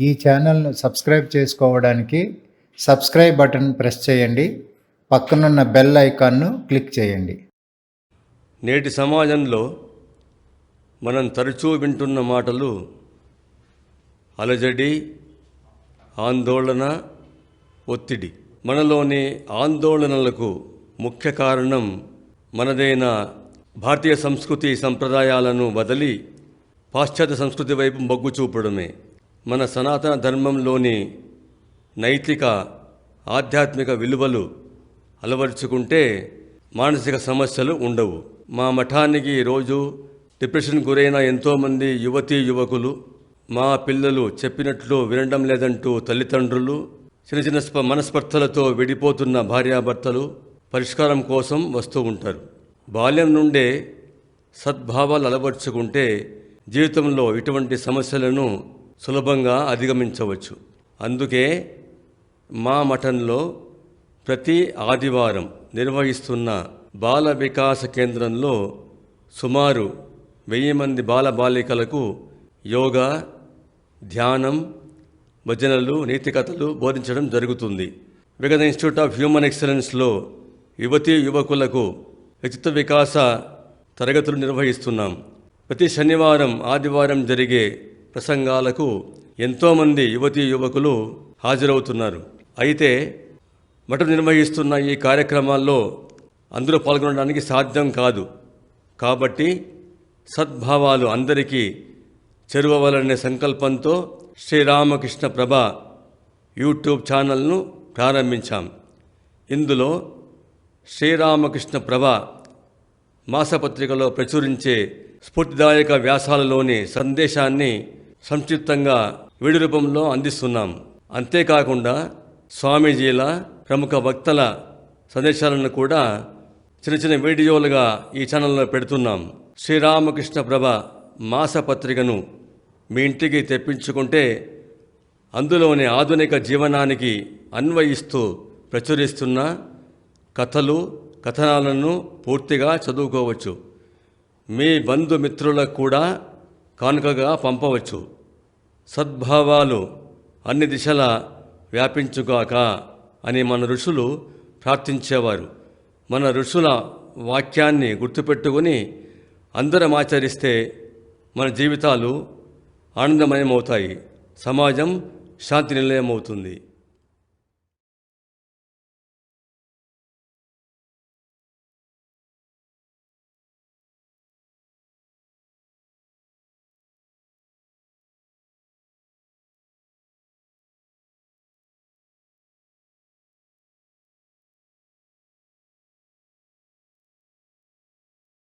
ఈ ఛానల్ను సబ్స్క్రైబ్ చేసుకోవడానికి సబ్స్క్రైబ్ బటన్ ప్రెస్ చేయండి. పక్కనున్న బెల్ ఐకాన్ను క్లిక్ చేయండి. నేటి సమాజంలో మనం తరచూ వింటున్న మాటలు అలజడి ఆందోళన ఒత్తిడి. మనలోని ఆందోళనలకు ముఖ్య కారణం మనదైన భారతీయ సంస్కృతి సంప్రదాయాలను వదిలి పాశ్చాత్య సంస్కృతి వైపు మొగ్గు చూపడమే. మన సనాతన ధర్మంలోని నైతిక ఆధ్యాత్మిక విలువలు అలవరుచుకుంటే మానసిక సమస్యలు ఉండవు. మా మఠానికి రోజు డిప్రెషన్ గురైన ఎంతోమంది యువతీ యువకులు మా పిల్లలు చెప్పినట్లు వినడం లేదంటూ తల్లిదండ్రులు చిన్న చిన్న స్ప మనస్పర్ధలతో విడిపోతున్న భార్యాభర్తలు పరిష్కారం కోసం వస్తూ ఉంటారు. బాల్యం నుండే సద్భావాలు అలవర్చుకుంటే జీవితంలో ఇటువంటి సమస్యలను సులభంగా అధిగమించవచ్చు. అందుకే మా మఠంలో ప్రతి ఆదివారం నిర్వహిస్తున్న బాల వికాస కేంద్రంలో సుమారు వెయ్యి మంది బాల బాలికలకు యోగా ధ్యానం భజనలు నీతికథలు బోధించడం జరుగుతుంది. విగత ఇన్స్టిట్యూట్ ఆఫ్ హ్యూమన్ ఎక్సలెన్స్లో యువతీ యువకులకు వ్యక్తిత్వ వికాస తరగతులు నిర్వహిస్తున్నాం. ప్రతి శనివారం ఆదివారం జరిగే ప్రసంగాలకు ఎంతోమంది యువతీ యువకులు హాజరవుతున్నారు. అయితే మఠం నిర్వహిస్తున్న ఈ కార్యక్రమాల్లో అందరూ పాల్గొనడానికి సాధ్యం కాదు. కాబట్టి సద్భావాలు అందరికీ చెరువవలనే సంకల్పంతో శ్రీరామకృష్ణ ప్రభ యూట్యూబ్ ఛానల్ను ప్రారంభించాం. ఇందులో శ్రీరామకృష్ణ ప్రభ మాసపత్రికలో ప్రచురించే స్ఫూర్తిదాయక వ్యాసాలలోని సందేశాన్ని సంక్షిప్తంగా వీడి రూపంలో అందిస్తున్నాం. అంతేకాకుండా స్వామీజీల ప్రముఖ వక్తల సందేశాలను కూడా చిన్న చిన్న వీడియోలుగా ఈ ఛానల్లో పెడుతున్నాం. శ్రీరామకృష్ణ ప్రభ మాసపత్రికను మీ ఇంటికి తెప్పించుకుంటే అందులోని ఆధునిక జీవనానికి అన్వయిస్తూ ప్రచురిస్తున్న కథలు కథనాలను పూర్తిగా చదువుకోవచ్చు. మీ బంధుమిత్రులకు కూడా కానుకగా పంపవచ్చు. సద్భావాలు అన్ని దిశల వ్యాపించుగాక అని మన ఋషులు ప్రార్థించేవారు. మన ఋషుల వాక్యాన్ని గుర్తుపెట్టుకుని అందరం ఆచరిస్తే మన జీవితాలు ఆనందమయమవుతాయి. సమాజం శాంతి నిలయమవుతుంది.